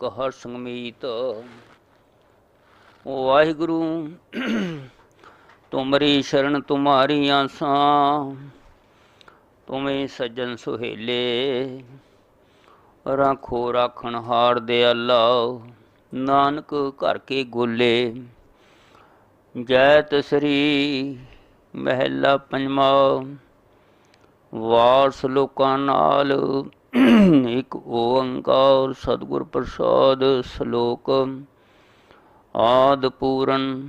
ਨਾਨਕ ਹਰ ਸੰਗਮੀਤ ਵਾਹਿਗੁਰੂ, ਤੁਮਰੀ ਸ਼ਰਨ ਤੁਮਾਰੀ ਆਸਾਂ, ਤੁਮੇ ਸੱਜਣ ਸੁਹੇਲੇ, ਰਾਖੋ ਰਾਖਣ ਹਾਰ ਦੇ ਅੱਲਾ, ਨਾਨਕ ਘਰ ਕੇ ਗੋਲੇ। ਜੈਤ ਸ੍ਰੀ ਮਹਿਲਾ ਪੰਜਵਾਂ ਵਾਰਸ ਲੋਕਾਂ ਨਾਲ ਇੱਕ ਓੰਕਾਰ ਸਤਿਗੁਰ ਪ੍ਰਸਾਦ ਸ਼ਲੋਕ ਆਦ ਪੂਰਨ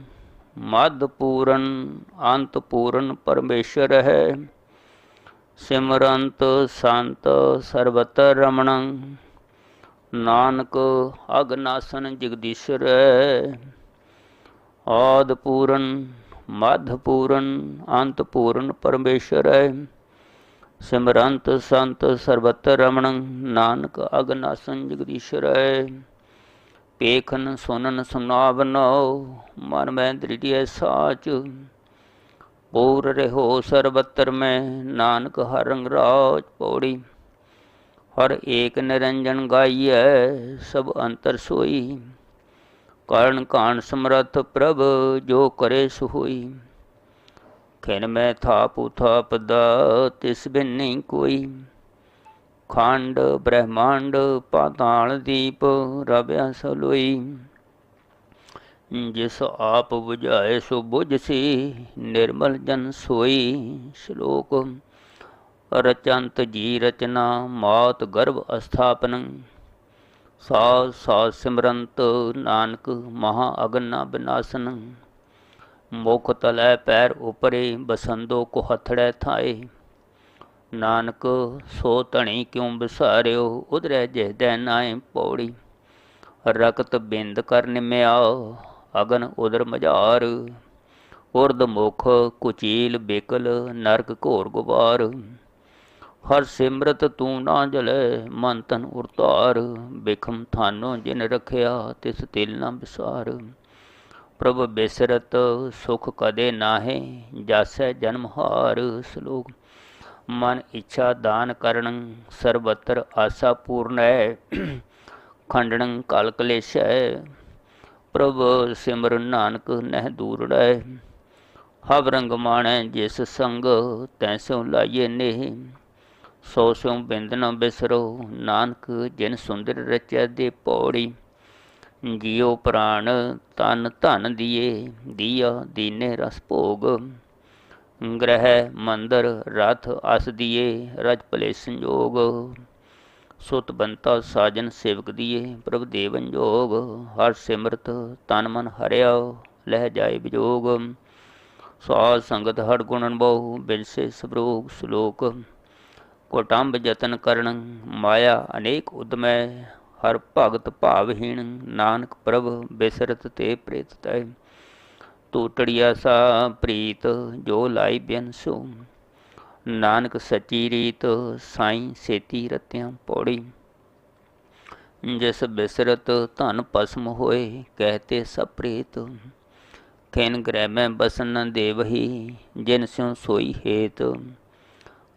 ਮਦ ਪੂਰਨ, ਅੰਤ ਪੂਰਨ ਪਰਮੇਸ਼ਰ ਹੈ। ਸਿਮਰੰਤ ਸੰਤ ਸਰਬਤਰ ਰਮਣੰ, ਨਾਨਕ ਅਗਨਾਸਨ ਜਗਦੀਸ਼ਰ ਹੈ। ਆਦ ਪੂਰਨ, ਮਧ ਪੂਰਨ, ਅੰਤ ਪੂਰਨ ਪਰਮੇਸ਼ਰ ਹੈ। ਸਿਮਰੰਤ ਸੰਤ ਸਰਬਤਰ ਰਮਣੰ, ਨਾਨਕ ਅਗਨਾਸਨ ਜਗਦੀਸ਼ਰ ਪੇਖਨ ਸੁਨਨ ਸੁਨਾਵਨੋ ਮਨ ਮੈਂ ਦ੍ਰਿੜੀਐ ਸਾਚ। ਪੂਰ ਰਹੋ ਸਰਬਤਰ ਮੈਂ, ਨਾਨਕ ਹਰ ਰੰਗ ਰਾਜ ਪੌੜੀ। ਹਰ ਏਕ ਨਿਰੰਜਨ ਗਾਈਐ, ਸਭ ਅੰਤਰ ਸੋਈ। ਕਰਨ ਕਾਣ ਸਮਰਥ ਪ੍ਰਭ, ਜੋ ਕਰੇ ਸੋ ਖਿਨ ਮੈਂ ਥਾਪੁ ਥਾਪਦਾ ਤਿਸ ਬਿਨ ਨਹੀਂ ਕੋਈ। ਖੰਡ, ਬ੍ਰਹਮੰਡ, ਪਾਤਾਲ ਦੀਪ ਰਬਿਆ ਸਲੋਈ ਜਿਸ ਆਪ 부ਝਾਏ ਸੋ ਬੁਝ ਸੀ, ਨਿਰਮਲ ਜਨ ਸੋਈ। ਸ਼ਲੋਕ, ਰਚੰਤ ਜੀ ਰਚਨਾ, ਮਾਤ ਗਰਭ ਅਸਥਾਪਨ। ਸਾਧ ਸਾਧ ਸਿਮਰੰਤ, ਨਾਨਕ ਮਹਾ ਅਗਨਾ ਬਿਨਾਸਨ। ਮੁਖ ਤਲੈ ਪੈਰ ਉਪਰੇ ਬਸੰਦੋ ਕੋ ਹਥੜੈ ਥਾਏ। ਨਾਨਕ, ਸੋ ਧਣੀ ਕਿਉ ਵਿਸਾਰਿਓ ਉਧਰੈ ਜਿਹਦੈ ਨਾਏ ਪੌੜੀ। ਰਕਤ ਬਿੰਦ ਕਰ ਨਿਮਿਆ, ਅਗਨ ਉਦਰ ਮਝਾਰ। ਉਰਦ ਮੁਖ ਕੁਚੀਲ ਬੇਕਲ, ਨਰਕ ਘੋਰ ਗੁਬਾਰ। ਹਰ ਸਿਮਰਤ ਤੂੰ ਨਾ ਜਲੈ, ਮਨ ਤਨ ਉਰਤਾਰ। ਬਿਖਮ ਥਾਨੋ ਜਿਨ ਰਖਿਆ, ਤਿਸ ਤਿਲ ਨਾ ਵਿਸਾਰ ਪ੍ਰਭ ਬਿਸਰਤ ਸੁਖ ਕਦੇ ਨਾਹੇ, ਜਾਸੈ ਜਨਮ ਹਾਰ ਸ਼ਲੋਕ। ਮਨ ਇੱਛਾ ਦਾਨ ਕਰਨ, ਸਰਬਤਰ ਆਸਾ ਪੂਰਨ ਪੂਰਨੈ ਖੰਡਨੰ ਕਲ ਕਲੇਸ਼ੈ। ਪ੍ਰਭ ਸਿਮਰ ਨਾਨਕ ਨਹਿ ਦੂਰੜੈ ਹਵ ਰੰਗ ਮਾਣੈ ਜਿਸ ਸੰਗ ਤੈਸੋਂ ਲਾਈਏ ਨੇਹ। ਸੋ ਸੋ ਬਿੰਦ ਨ ਬਿਸਰੋ, ਨਾਨਕ ਜਿਨ ਸੁੰਦਰ ਰਚਿਆ ਦੇ ਪੌੜੀ। ਜੀਉ ਪ੍ਰਾਣ ਤਨ ਧਨ ਦੀਏ, ਦੀਆ ਦੀਨੇ ਰਸ ਭੋਗ। ਗ੍ਰਹਿ ਮੰਦਰ ਰਥ ਅਸ ਦੀਏ, ਰਜ ਭਲੇ ਸੰਜੋਗ। ਸੁਤ ਬੰਤਾ ਸਾਜਨ ਸੇਵਕ ਦੀਏ, ਪ੍ਰਭ ਦੇਵਨ ਜੋਗ। ਹਰ ਸਿਮਰਤ ਤਨ ਮਨ ਹਰਿਆ, ਲਹਿ ਜਾਏ ਵਿਜੋਗ। ਸਾਧ ਸੰਗਤ ਹਰ ਗੁਣਨ ਬਹੁ ਬਿਨਸੇ ਸਬਰੋਗ ਸ਼ਲੋਕ। ਕੋਟੰਬ ਜਤਨ ਕਰਨ, ਮਾਇਆ ਅਨੇਕ ਉਦਮੈ। ਹਰ ਭਗਤ ਭਾਵਹੀਣ, ਨਾਨਕ ਪ੍ਰਭ ਬਿਸਰਤ ਤੇ ਪ੍ਰੇਤ ਤੈ। ਟੂਟੜੀਆ ਸਾ ਪ੍ਰੀਤ, ਜੋ ਲਾਈ ਬਿਨਸੋ ਨਾਨਕ ਸਚੀ ਰੀਤ, ਸਾਈ ਸੇਤੀ ਰਤਿਆਂ ਪੌੜੀ। ਜਿਸ ਬਿਸਰਤ ਧਨ ਪਸਮ ਹੋਏ ਕਹਤੇ ਸਭ ਪ੍ਰੀਤ। ਖੈਨ ਗ੍ਰਹਿ ਮੈਂ ਬਸਨ ਦੇਵਹੀ, ਜਿਨ ਸਿਉ ਸੋਈ ਹੇਤ।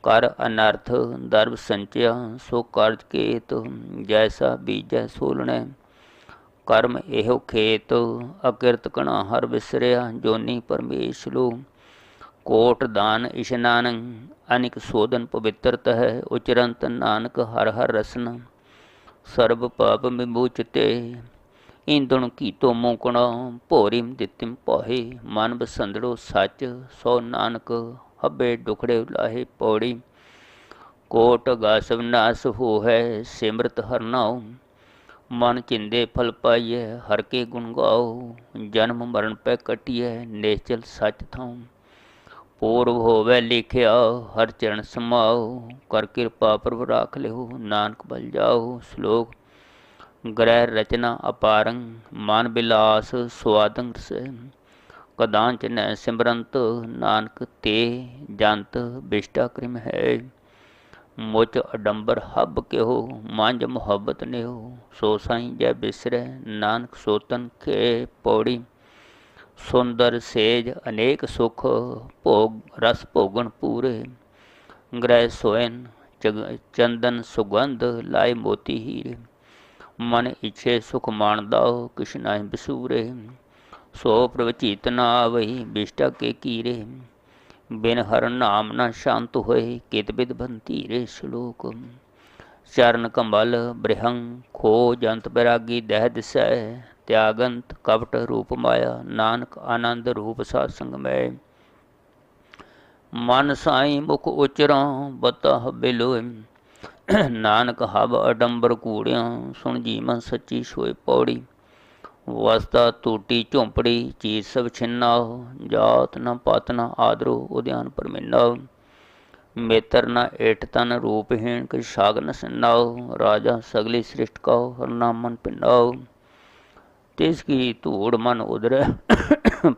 ਕਰ ਅਨਰਥ, ਦਰਬ ਸੰਚਿਆ, ਸੋ ਕਾਰਜ ਕੇਤ, ਜੈਸਾ ਬੀਜੈ ਸੋਲਣੈ। ਕਰਮ ਇਹੋ ਖੇਤ, ਅਕਿਰਤ ਕਣਾ ਹਰ ਵਿਸਰਿਆ, ਜੋਨੀ ਪਰਮੇਸ਼ ਲੋ। ਕੋਟ ਦਾਨ ਇਸ਼ਨਾਨ ਅਨਿਕ ਸੋਧਨ ਪਵਿੱਤਰਤ ਹੈ ਉਚਰੰਤ ਨਾਨਕ ਹਰ ਹਰ ਰਸਨ। ਸਰਬ ਪਾਪ ਵਿਮੋਚਤੇ ਇੰਦਣ ਕੀਤੋ ਮੋਕਣਾ, ਭੋਰਿਮ ਦਿੱਤਿਮ ਪਾਹੇ। ਮਨ ਬਸੰਦੜੋ ਸੱਚ, ਸੋ ਨਾਨਕ ਹੱਬੇ ਡੁਖੜੇ ਲਾਹੇ ਪੌੜੀ ਕੋਟ ਗਾਸਵ ਨਾਸ ਹੋ ਹੈ ਸਿਮਰਤ ਹਰਨਾਉ ਮਨ ਚਿੰਦੇ ਫਲ ਪਾਈਐ ਹਰ ਕੇ ਗੁਣ ਗਾਓ ਜਨਮ ਮਰਨ ਪੈ ਕਟਿਐ ਨੇਚਲ ਸੱਚ ਥਾਉ ਪੂਰਵ ਹੋਵੇ ਲਿਖਿਆ ਹਰ ਚਰਨ ਸਮਾਓ ਕਰ ਕਿਰਪਾ ਪ੍ਰਭ ਰਾਖ ਲਿਓ ਨਾਨਕ ਬਲ ਜਾਓ ਸ਼ਲੋਕ ਗ੍ਰਹਿ ਰਚਨਾ ਅਪਾਰੰ ਮਨ ਬਿਲਾਸ ਸੁਆਦੰ ਸੇ ਕਦਾਂਚ ਨੈ ਸਿਮਰੰਤ ਨਾਨਕ ਤੇ ਜੰਤ ਬਿਸ਼ਟਾ ਕ੍ਰਿਮ ਹੈ। ਮੁਚ ਅਡੰਬਰ ਹੱਬ ਕਿਹੋ, ਮੰਜ ਮੁਹੱਬਤ ਨਿਹੋ, ਸੋ ਸਾਈ ਜੈ ਬਿਸਰੈ, ਨਾਨਕ ਸੋਤਨ ਕੇ ਪੌੜੀ। ਸੁੰਦਰ ਸੇਜ ਅਨੇਕ ਸੁਖ, ਭੋਗ ਰਸ ਭੋਗਣ ਪੂਰੇ। ਗ੍ਰਹਿ ਸੋਇਨ ਚੰਦਨ ਸੁਗੰਧ ਲਾਏ ਮੋਤੀ ਹੀਰੇ। ਮਨ ਇਛੇ ਸੁਖ ਮਾਣਦਾ ਕਿਛ ਨਾਹੀ ਬਸੂਰੇ। ਸੋ ਪ੍ਰਭ ਨਾ ਆਵਈ ਬਿਸ਼ਟਾ ਕੇ ਕੀਰੇ। ਬਿਨ ਹਰ ਨਾਮ ਨਾ ਸ਼ਾਂਤ ਹੋਏ, ਕਿਤ ਬਿਦ ਬੰਤੀਰੇ ਸ਼ਲੋਕ। ਚਰਨ ਕੰਬਲ, ਬ੍ਰਹੰ ਖੋ ਜੰਤ ਬੈਰਾਗੀ ਦਹਿ ਦਿਸੈ ਤਿਆਗੰਤ, ਕਪਟ ਰੂਪ ਮਾਇਆ, ਨਾਨਕ ਆਨੰਦ ਰੂਪ ਸਾਧ ਸੰਗ ਮੈਂ ਮਨ ਸਾਈ ਮੁਖ ਉਚਰਾਂ ਬਤਾ ਬਿਲੋਇ। ਨਾਨਕ ਹਬ ਅਡੰਬਰ ਕੂੜਿਆਂ, ਸੁਣ ਜੀਵਨ ਸੱਚੀ ਸੋਏ ਪੌੜੀ। ਵਸਤਾ ਟੂਟੀ ਝੋਂਪੜੀ, ਚੀਜ਼ ਸਭ ਛਿੰਨਾ, ਜਾਤ ਨ ਪਤ ਨ ਆਦਰੋ, ਉਦਿਆਨ ਪਰਮਿੰਨਾ। ਮੇਤਰ ਨ ਏਟ ਤਨ ਰੂਪਹੀਣ ਕਿ ਸਾਗ ਸੰਨਾਉ ਰਾਜਾ ਸਗਲੀ ਸ੍ਰਿਸ਼ਟ ਕਉ, ਹਰ ਨਾਮ ਮਨ ਪਿੰਡਾਉ ਤਿਸ ਕੀ ਧੂੜ ਮਨ ਉਦਰੈ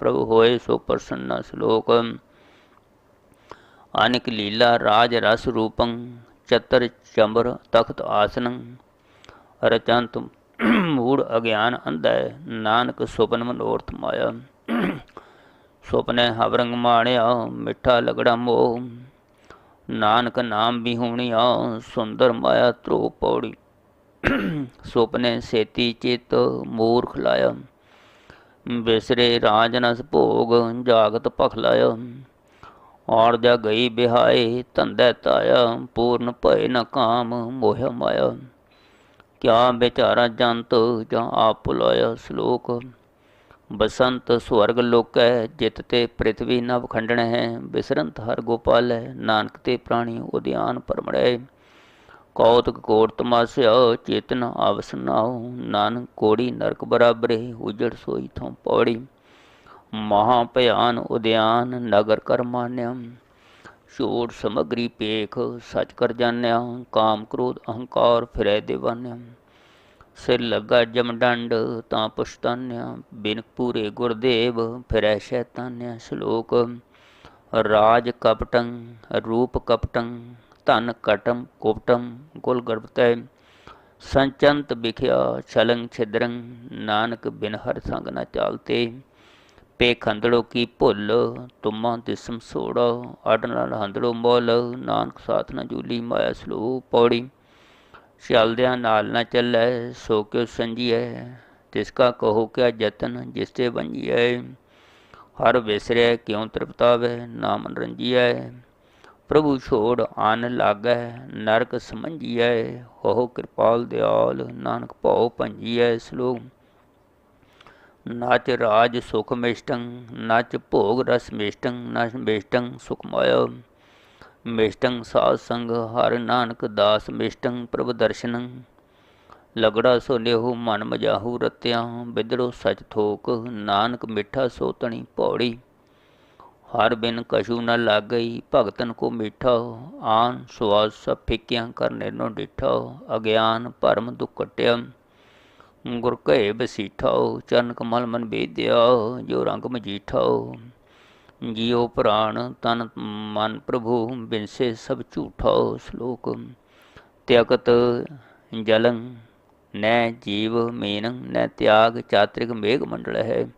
ਪ੍ਰਭੂ ਹੋਏ ਸੋ ਪ੍ਰਸੰਨਾ ਸ਼ਲੋਕ। ਅਨਿਕ ਲੀਲਾ ਰਾਜ ਰਸ ਰੂਪੰ, ਚਤਰ ਚੰਬਰ ਤਖਤ ਆਸਨੰ ਰਚੰਤ ਮੂੜ ਅਗਿਆਨ ਅੰਧੈ, ਨਾਨਕ ਸੁਪਨ ਮਨੋਰਥ ਮਾਇਆ। ਸੁਪਨੇ ਹਵਰੰਗ ਮਾਣਿਆ, ਮਿੱਠਾ ਲਗੜਾ ਮੋਹ। ਨਾਨਕ ਨਾਮ ਵੀ ਹੋਣਿਆ ਸੁੰਦਰ ਮਾਇਆ ਧਰੋ ਪੌੜੀ। ਸੁਪਨੇ ਸੇਤੀ ਚਿਤ ਮੂਰਖ ਲਾਇਆ। ਬਿਸਰੇ ਰਾਜਨਸ ਭੋਗ, ਜਾਗਤ ਪਖ ਲਾਇਆ। ਔਰ ਜਾ ਗਈ ਬਿਹਾਏ ਧੰਦੇ ਤਾਇਆ ਪੂਰਨ ਭਏ ਨ ਕਾਮ ਮੋਹ ਮਾਇਆ। ਕਿਆ ਵਿਚਾਰਾ ਜੰਤ ਜਾਂ ਆਪ ਪੁਲਾਇਆ ਸ਼ਲੋਕ? ਬਸੰਤ ਸਵਰਗ ਲੋਕੈ, ਜਿਤ ਤੇ ਪ੍ਰithvi ਨਵ ਖੰਡਣ ਹੈ। ਬਿਸਰੰਤ ਹਰ ਗੋਪਾਲ ਹੈ, ਨਾਨਕ ਤੇ ਪ੍ਰਾਣੀ ਉਦਿਆਨ ਪਰਮੜੈ। ਕੌਤਕ ਕੋਟ ਤਮਾਸਿਆ, ਚੇਤਨ ਆਵਸਨਾਉ ਨਾਨਕ ਕੋੜੀ ਨਰਕ ਬਰਾਬਰੇ, ਉਜੜ ਸੋਈ ਥੋਂ ਪੌੜੀ। ਮਹਾ ਭਿਆਨ ਉਦਿਆਨ, ਨਗਰ ਕਰਮਾਨਿਯਮ ਮਾਨਿਆਮ ਛੋੜ ਸਮਗਰੀ ਪੇਖ ਸਚ ਕਰ ਜਾਣਿਆ ਕਾਮ ਕ੍ਰੋਧ ਅਹੰਕਾਰ ਫਿਰੈ ਦੇਵਾਨਿਆ ਸਿਰ ਲੱਗਾ ਜਮ ਡੰਡ ਤਾਂ ਪੁਸ਼ਤਾਨਿਆ ਬਿਨ ਪੂਰੇ ਗੁਰਦੇਵ ਫਿਰੈ ਸ਼ੈਤਾਨਿਆ ਸ਼ਲੋਕ ਰਾਜ ਕਪਟੰ ਰੂਪ ਕਪਟੰ ਧਨ ਕਟਮ ਕੋਪਟਮ ਗੁਲ ਗਰਭਤੈ ਸੰਚੰਤ ਬਿਖਿਆ ਛਲੰ ਛਿਦਰੰ ਨਾਨਕ ਬਿਨ ਹਰ ਸੰਗ ਨ ਚਾਲਤੇ ਪੇ ਖੰਦੜੋ ਕੀ ਭੁੱਲ, ਤੁਮਾਂ ਤਿਸਮ ਸੋੜਾ ਅਡ ਨਾਲ ਹੰਦੜੋ ਮੋਲ, ਨਾਨਕ ਸਾਥ ਨ ਜੂਲੀ ਮਾਇਆ ਸਲੋ ਪੌੜੀ। ਚਲਦਿਆਂ ਨਾਲ ਨ ਚੱਲੈ, ਸੋ ਕਿਉ ਸੰਜੀਐ? ਤਿਸ ਕਾ ਕਹੋ ਕਿਆ ਯਤਨ ਜਿਸ ਤੇ ਬੰਜੀਐ ਹਰ ਵਿਸਰੈ ਕਿਉ ਤ੍ਰਿਪਤਾਵੇ? ਨਾਮ ਰੰਜੀਐ। ਪ੍ਰਭੂ ਛੋੜ ਆਨ ਲਾਗੈ, ਨਰਕ ਸਮਝੀਐ ਹੋ ਕਿਰਪਾਲ ਦਿਆਲ, ਨਾਨਕ ਭਉ ਭੰਜੀਐ ਸਲੋਕ। ਨਾਚ ਰਾਜ ਸੁਖ ਮਿਸ਼ਟੰ, ਨਾਚ ਭੋਗ ਰਸ ਮਿਸ਼ਟੰ, ਨਚ ਮਿਸ਼ਟੰ ਸੁਖ ਮਾਇਆ ਮਿਸ਼ਟੰ ਸਾਧ ਸੰਗ ਹਰ ਨਾਨਕ ਦਾਸ ਮਿਸ਼ਟੰ ਪ੍ਰਭ ਦਰਸ਼ਨੰ। ਲਗੜਾ ਸੋ ਮਨ ਮਜਾਹੂ ਰਤਿਆ, ਬਿਦੜੋ ਸਚ ਥੋਕ, ਨਾਨਕ ਮਿੱਠਾ ਸੋਤਣੀ ਭੌੜੀ। ਹਰ ਬਿਨ ਕਛੂ ਨ ਲਾਗਈ, ਭਗਤਨ ਕੋ ਮਿੱਠਾ, ਆਨ ਸਵਾਸ ਸਭ ਫਿਕਿਆਂ, ਕਰਨੇ ਨੋ ਡਿਠਾ, ਅਗਿਆਨ ਭਰਮ ਦੁਖ ਕਟਿਆ ਗੁਰ ਕਹੇ ਬਸੀਠਾਓ ਚਰਨ ਕਮਲ ਮਨ ਬੇਦਿਆਓ ਜੋ ਰੰਗ ਮਜੀਠਾਓ ਜੀਉ ਪ੍ਰਾਣ ਤਨ ਮਨ ਪ੍ਰਭੂ, ਬਿਨਸੇ ਸਭ ਝੂਠਾਓ ਸ਼ਲੋਕ। ਤਿਆਗਤ ਜਲੰ, ਨੈ ਜੀਵ ਮੀਨੰ, ਨੈ ਤਿਆਗ ਚਾਤ੍ਰਿਕ ਮੇਘ ਮੰਡਲ ਹੈ।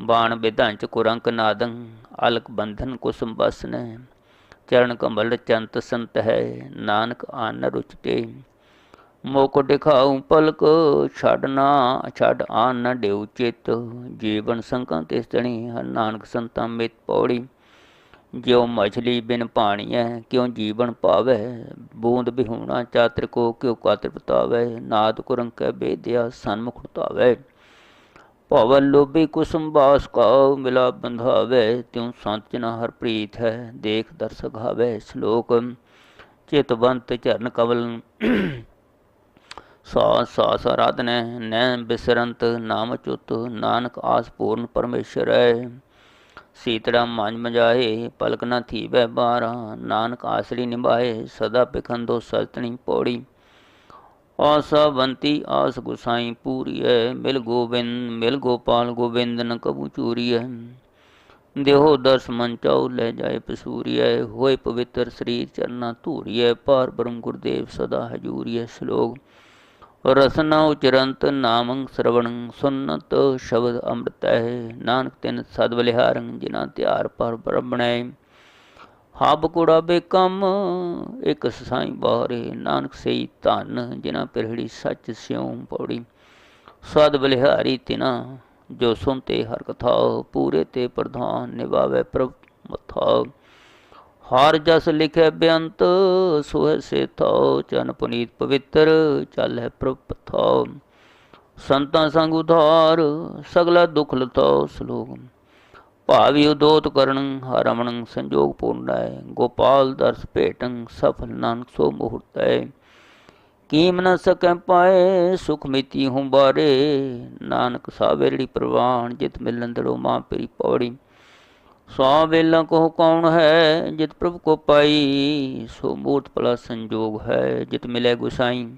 ਬਾਣ ਵਿਧੰਚ ਕੁਰੰਕ ਨਾਦੰ, ਅਲਕ ਬੰਧਨ ਕੁਸਮ ਬਸਨ। ਚਰਨ ਕਮਲ ਚੰਤ ਸੰਤ ਹੈ, ਨਾਨਕ ਆਨ ਰੁਚਤੇ। ਮੋਕ ਦਿਖਾਉ ਪਲਕ ਛੜਨਾ ਛੜ ਆਨ ਨ ਦੇਉ ਚਿਤ। ਜੀਵਨ ਸੰਕਾਂ ਤੇ ਤਣੀ ਹਰ ਨਾਨਕ ਸੰਤਾਂ ਮਿਤ ਪੌੜੀ। ਜਿਉ ਮਛਲੀ ਬਿਨ ਪਾਣੀ ਹੈ ਕਿਉ ਜੀਵਨ ਪਾਵੈ। ਬੂੰਦ ਬਿਹੂਣਾ ਚਾਤਰ ਕੋ, ਕਿਉ ਕਾਤਰ ਪਤਾਵੈ ਨਾਦ ਕੁਰੰਕੈ ਬੇਦਿਆ, ਸਨਮੁਖ ਧਾਵੈ। ਭਵਨ ਲੋਭੀ ਕੁਸਮ ਬਾਸ ਕਾ ਮਿਲਾ ਬੰਧਾਵੇ। ਤਿਉ ਸੰਤ ਨ ਹਰ ਪ੍ਰੀਤ ਹੈ, ਦੇਖ ਦਰਸਕ ਹਾਵੇ ਸ਼ਲੋਕ ਚਿਤਵੰਤ ਚਰਨ ਕਵਲ ਸਾਸ ਸਾਸ ਆਰਾਧਨੈ ਨੈ ਬਿਸਰੰਤ ਨਾਮ ਚੁਤ, ਨਾਨਕ ਆਸ ਪੂਰਨ ਪਰਮੇਸ਼ਰ ਹੈ ਸੀਤੜਾ ਮੰਜ ਮਜਾਏ, ਪਲਕ ਨਾ ਥੀਵੈ ਬਾਰਾ, ਨਾਨਕ ਆਸਰੀ ਨਿਭਾਏ, ਸਦਾ ਪਿਖੰਦੋ ਸਲਤਣੀ ਪੌੜੀ। ਆਸਾ ਬੰਤੀ ਆਸ ਗੁਸਾਈ ਪੂਰੀ ਹੈ ਮਿਲ ਗੋਬਿੰਦ, ਮਿਲ ਗੋਪਾਲ ਗੋਬਿੰਦ ਨ ਕਬੂ ਚੂਰੀ ਹੈ ਦੇਹੋ ਦਰਸ ਮਨ ਚਾਉ ਲੈ ਜਾਏ ਪਸੂਰੀ ਪਸੂਰੀਐ ਹੋਏ ਪਵਿੱਤਰ ਸਰੀਰ ਚਰਨਾ ਧੂਰੀ ਧੂਰੀਐ ਪਾਰ ਬ੍ਰਹਮ ਗੁਰਦੇਵ ਸਦਾ ਹਜ਼ੂਰੀ ਹਜੂਰੀਐ ਸ਼ਲੋਕ। ਰਸਨਾ ਉਚਰੰਤ ਨਾਮੰ ਸਰਵਣੰ ਸੁਨਤ ਸ਼ਬਦ ਅੰਮ੍ਰਿਤ ਨਾਨਕ ਤਿਨ ਸਦ ਬਲਿਹਾਰੰ ਜਿਨਾ ਤਿਆਰ ਪਰ ਬ੍ਰਹਮਣੈ ਹਬ ਕੁੜਾ ਬੇਕਮ, ਇਕ ਸਾਈ ਬਾਰੇ ਨਾਨਕ ਸਈ ਧਨ ਜਿਨਾ ਪਿਰੜੀ ਸੱਚ ਸਿਉ ਪੌੜੀ। ਸਦ ਬਲਿਹਾਰੀ ਤਿਨਾ, ਜੋ ਸੁਨਤੇ ਹਰ ਕਥਾ ਪੂਰੇ ਤੇ ਪ੍ਰਧਾਨ ਨਿਵਾਵੇ ਪ੍ਰਭ ਮਥਾ। ਹਰ ਜਸ ਲਿਖੇ ਬੇਅੰਤ, ਸੁਹੈ ਸੇ ਥੋ ਚਨ ਪੁਨੀਤ ਪਵਿੱਤਰ ਚੱਲ ਹੈ ਪ੍ਰਭ ਸੰਤਾਂ ਸੰਗ ਉਧਾਰ, ਸਗਲਾ ਦੁਖ ਲਤੋ ਸ਼ਲੋਕ। ਭਾਵੀ ਉਦੋਤ ਕਰਨ ਹਰਮਣ ਸੰਜੋਗ ਪੂਰਨੈ ਗੋਪਾਲ ਦਰਸ ਭੇਟੰ, ਸਫਲ ਨਾਨਕ ਸੋ ਮੁਹੂਰਤੈ ਕੀਮ ਨ ਸਕੈ ਪਾਏ, ਸੁਖ ਮਿਤੀ ਹੂੰ ਬਾਰੇ। ਨਾਨਕ ਸਾਵੇੜੀ ਪ੍ਰਵਾਨ, ਜਿਤ ਮਿਲਨ ਦੜੋ ਮਾਂ ਪਰੀ ਪੌੜੀ। ਸੋ ਵੇਲਾ ਕੋ ਕੌਣ ਹੈ? ਜਿਤ ਪ੍ਰਭ ਕੋ ਪਾਈ, ਸੋ ਮੂਰਤ ਪਲਾ ਸੰਜੋਗ ਹੈ, ਜਿਤ ਮਿਲੇ ਗੁਸਾਈ।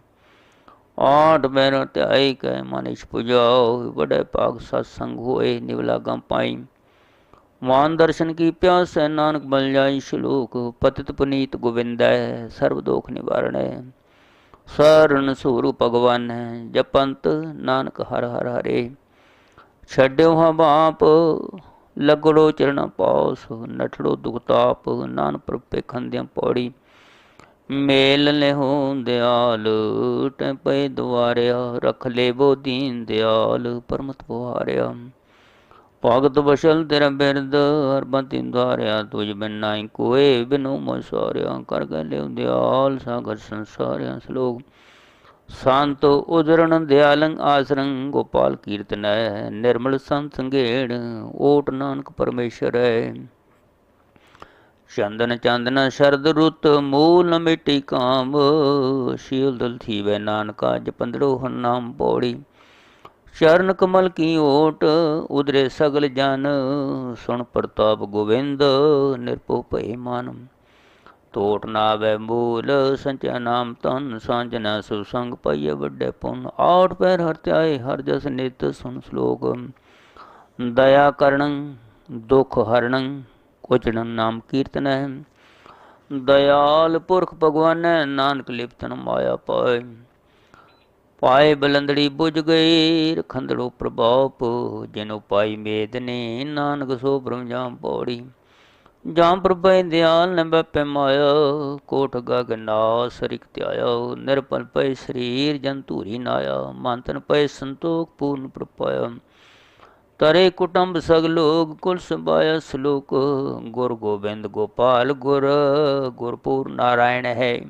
ਆਠ ਮੈਰ ਧਿਆਈ ਕੈ ਮਨਿਸ਼ ਪੁਜਾਓ ਬੜੇ ਭਾਗ ਸਤ ਸੰਗ ਹੋਏ ਨਿਵਲਾ ਗੰ ਪਾਈ। ਮਾਨ ਦਰਸ਼ਨ ਕੀ ਪਿਆਸ ਹੈ, ਨਾਨਕ ਬਲ ਜਾਈ ਸ਼ਲੋਕ, ਪਤਿਤ ਪੁਨੀਤ ਗੋਵਿੰਦੈ ਸਰਬ ਦੋਖ ਨਿਵਾਰਣੈ। ਸਰਨ ਸੂਰੂ ਭਗਵਾਨ ਜਪੰਤ ਨਾਨਕ ਹਰ ਹਰ ਹਰੇ। ਛੱਡਿਓ ਹਾਂ ਬਾਪ ਲਗੜੋ ਚਰਨ ਪਾਉਸ, ਨਠੜੋ ਦੁਖ ਨਾਨ ਪ੍ਰਪੇ ਖੰਦਿਆਂ ਪੌੜੀ। ਮੇਲ ਲੈ ਹੋ ਦਿਆਲ, ਟੈ ਪੈ ਦੁਆਰਿਆ, ਰਖ ਲੈ ਬੋ ਦੀਨ ਦਿਆਲ, ਪਰਮਤ ਪੁਹਾਰਿਆ। ਭਗਤ ਬਸ਼ਲ ਤੇਰਾ ਬਿਰਦ ਹਰ ਬੰਤੀ ਦੁਆਰਿਆ ਤੁਝ ਬਿਨ ਨਾਈ ਕੋਏ ਬਿਨੋ ਮਸਾਰਿਆ। ਕਰ ਗਏ ਲਿਉ ਦਿਆਲ, ਸਾਗਰ ਸੰਸਾਰਿਆ ਸ਼ਲੋਕ। ਸੰਤ ਉਦਰਣ ਦਿਆਲੰ ਆਸਰੰ ਗੋਪਾਲ ਕੀਰਤਨੈ ਨਿਰਮਲ ਸੰਤ ਸੰਗੇੜ ਓਟ ਨਾਨਕ ਪਰਮੇਸ਼ਰ ਹੈ। ਚੰਦਨ ਚੰਦਨ ਸ਼ਰਦ ਰੁੱਤ ਮੂਲ ਨ ਮਿਟੀ ਕਾਮ, ਸ਼ੀਲ ਦਲ ਥੀਵੇ ਨਾਨਕਾ ਜਪੰਦੜੋ ਹਨ ਨਾਮ ਪੌੜੀ। ਚਰਨ ਕਮਲ ਕੀ ਓਟ, ਉਦਰੇ ਸਗਲ ਜਨ, ਸੁਣ ਪ੍ਰਤਾਪ ਗੋਵਿੰਦ ਨਿਰਪੋ ਭਏ ਤੋਟ ਨਾ ਨਾਵੇ ਮੂਲ ਸੰਚੈ ਨਾਮ ਤਨ ਸਾਂਝਨਾ ਸੁ ਸੰਗ ਪਈਏ ਵੱਡੇ ਪੁੰਨ ਆਠ ਪੈਰ ਹਰ ਧਿਆਏ, ਹਰ ਜਸ ਨਿਤ ਸੁਨ ਸ਼ਲੋਕ। ਦਇਆ ਕਰਣੰ ਦੁਖ ਹਰਣੰ ਕੋਚਣੰ ਨਾਮ ਕੀਰਤਨ। ਹੈ ਦਇਆਲ ਪੁਰਖ ਭਗਵਾਨ, ਨਾਨਕ ਲਿਪਤਨ ਮਾਇਆ ਪਾਏ। ਪਾਏ ਬਲੰਦੜੀ ਬੁਝ ਗਈ, ਰਖੰਦੜੋ ਪ੍ਰਭਾਪ ਜਿਨੋ ਪਾਈ ਮੇਦ ਨੇ, ਨਾਨਕ ਸੋ ਬ੍ਰਹਮ ਜਾਮ ਪੌੜੀ। ਜਾਂ ਪ੍ਰਭੈ ਦਿਆਲ ਨ ਬਪੈ ਮਾਇਆ, ਕੋਟ ਗਗ ਨਾਸ ਰਿਕ ਧਿਆਇਆ, ਨਿਰਪਲ ਪੈ ਸਰੀਰ ਜਨ ਧੂਰੀ ਨਾਇਆ, ਮੰਤਨ ਪੈ ਸੰਤੋਖ ਪੂਰਨ ਪ੍ਰਪਾਇਆ ਤਰੇ ਕੁਟੰਬ ਸਗ ਲੋਗ ਕੁਲ ਸੰਭਾਇਆ ਸ਼ਲੋਕ, ਗੁਰ ਗੋਬਿੰਦ ਗੋਪਾਲ ਗੁਰ, ਗੁਰਪੂਰ ਨਾਰਾਇਣ ਹੈ।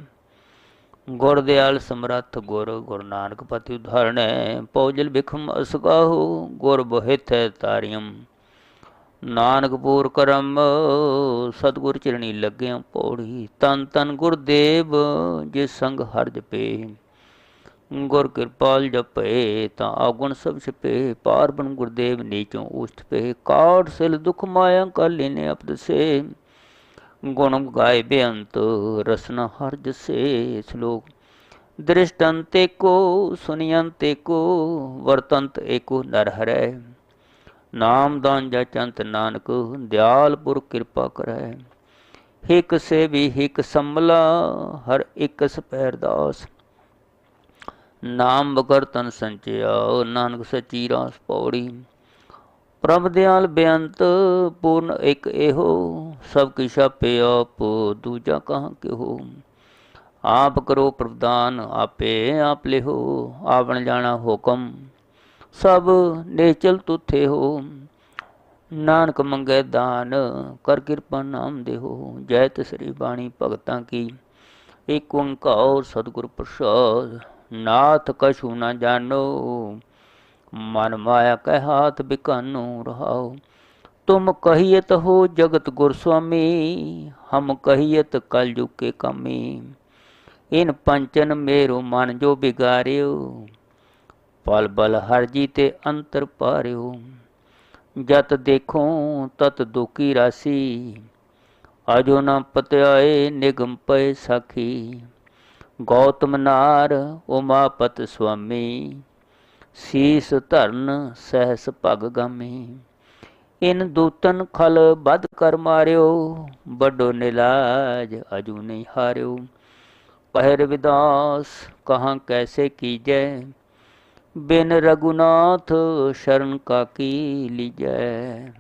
ਗੁਰ ਦਿਆਲ ਸਮਰੱਥ ਗੁਰ, ਗੁਰੂ ਨਾਨਕ ਪਤੀ ਉਧਾਰਣੈ ਪੌਜਲ ਬਿਖਮ ਅਸਗਾਹੋ ਗੁਰ ਬਹਿਤ ਤਾਰਿਯਮ। ਨਾਨਕਪੂਰ ਕਰਮ ਸਤਗੁਰ ਚਰਣੀ ਲੱਗਿਆ ਪੌੜੀ, ਤਨ ਤਨ ਗੁਰਦੇਵ ਜੇ ਸੰਗ ਹਰ ਜਪੇ। ਗੁਰ ਕਿਰਪਾਲ ਜਪੇ ਤਾਂ ਆਗੁਣ ਸਭ ਛਪੇ ਪਾਰ ਬਨ ਗੁਰਦੇਵ ਨੀਚੋਂ ਉਸਤ ਪੇ। ਕਾੜ ਸਿਲ ਦੁਖ ਮਾਇਆ ਕਾਲੀ ਨੇ ਅਪਦ ਸੇ। ਗੁਣ ਗਾਏ ਬੇਅੰਤ ਰਸਨਾ ਹਰ ਜਸੇ ਸ਼ਲੋਕ। ਦ੍ਰਿਸ਼ਟੰਤੇ ਕੋ ਸੁਨਿਯੰਤੇ ਕੋ, ਵਰਤੰਤ ਏਕੋ ਨਰ ਹਰੈ। ਨਾਮਦਾਨ ਜਚੰਤ ਨਾਨਕ ਦਿਆਲਪੁਰ ਕਿਰਪਾ ਕਰੈ। ਹਿਕ ਸੇ ਵੀ ਹਿਕ ਸੰਮਲਾ ਹਰ ਇੱਕ ਸਪੈਰ ਦਾਸ। ਨਾਮ ਬਗਰ ਤਨ ਸੰਚਿਆ, ਨਾਨਕ ਸਚੀ ਰਾਸ ਪੌੜੀ। ਪ੍ਰਭ ਦਿਆਲ ਬੇਅੰਤ, ਪੂਰਨ ਇੱਕ ਇਹੋ, ਸਭ ਕੀ ਛਾਪੇ ਆਪ, ਦੂਜਾ ਕਹਾਂ ਕਿਹੋ। ਆਪ ਕਰੋ ਪ੍ਰਦਾਨ ਆਪੇ ਆਪ ਲਿਹੋ ਆਪਣ ਜਾਣਾ ਹੁਕਮ। ਸਭ ਨੇਚਲ ਤੁਥੇ ਹੋ। ਨਾਨਕ ਮੰਗੇ ਦਾਨ, ਕਰ ਕਿਰਪਾ ਨਾਮ ਦੇਹੋ ਜੈ ਤਸਰੀ ਬਾਣੀ ਭਗਤਾਂ ਕੀ। ਏਕ ਓੰਕਾਰ ਸਤਿਗੁਰ ਪ੍ਰਸਾਦ, ਨਾਥ ਕਛੂ ਨਾ ਜਾਣੋ। ਮਨ ਮਾਇਆ ਕਹਿ ਹਾਥ ਬਿਕਾਨੋ ਰਹਾਓ। ਤੁਮ ਕਹੀਤ ਹੋ ਜਗਤ ਗੁਰ ਸੁਆਮੀ, ਹਮ ਕਹੀਤ ਕਲ ਜੁਗ ਕੇ ਕਾਮੀ। ਇਨ ਪੰਚਨ ਮੇਰੋ ਮਨ ਜੋ ਬਿਗਾਰਿਓ। ਪਲ ਬਲ ਹਰ ਜੀ ਤੇ ਅੰਤਰ ਪਾਰਿਓ। ਜਤ ਦੇਖੋ ਤਤ ਦੁਖੀ ਰਾਸੀ। ਅਜੋ ਨਾ ਪਤਿਆਏ ਨਿਗਮ ਪਏ ਸਾਖੀ। ਗੌਤਮ ਨਾਰ ਉਮਾਪਤ ਸੁਆਮੀ। ਸੀਸ ਧਰਨ ਸਹਿਸ ਭਗ ਗਾਮੀ। ਇਨ ਦੂਤਨ ਖਲ ਬਦ ਕਰ ਮਾਰਿਓ। ਵੱਡੋ ਨਿਲਾਜ ਅਜੂ ਨਹੀਂ ਹਾਰਿਓ। ਪਹਿਰ ਵਿਦਾਸ ਕਹਾਂ ਕੈਸੇ ਕੀਜੈ। ਬਿਨ ਰਗੁਨਾਥ ਸ਼ਰਨ ਕਾ ਕੀ ਲੀਜੈ।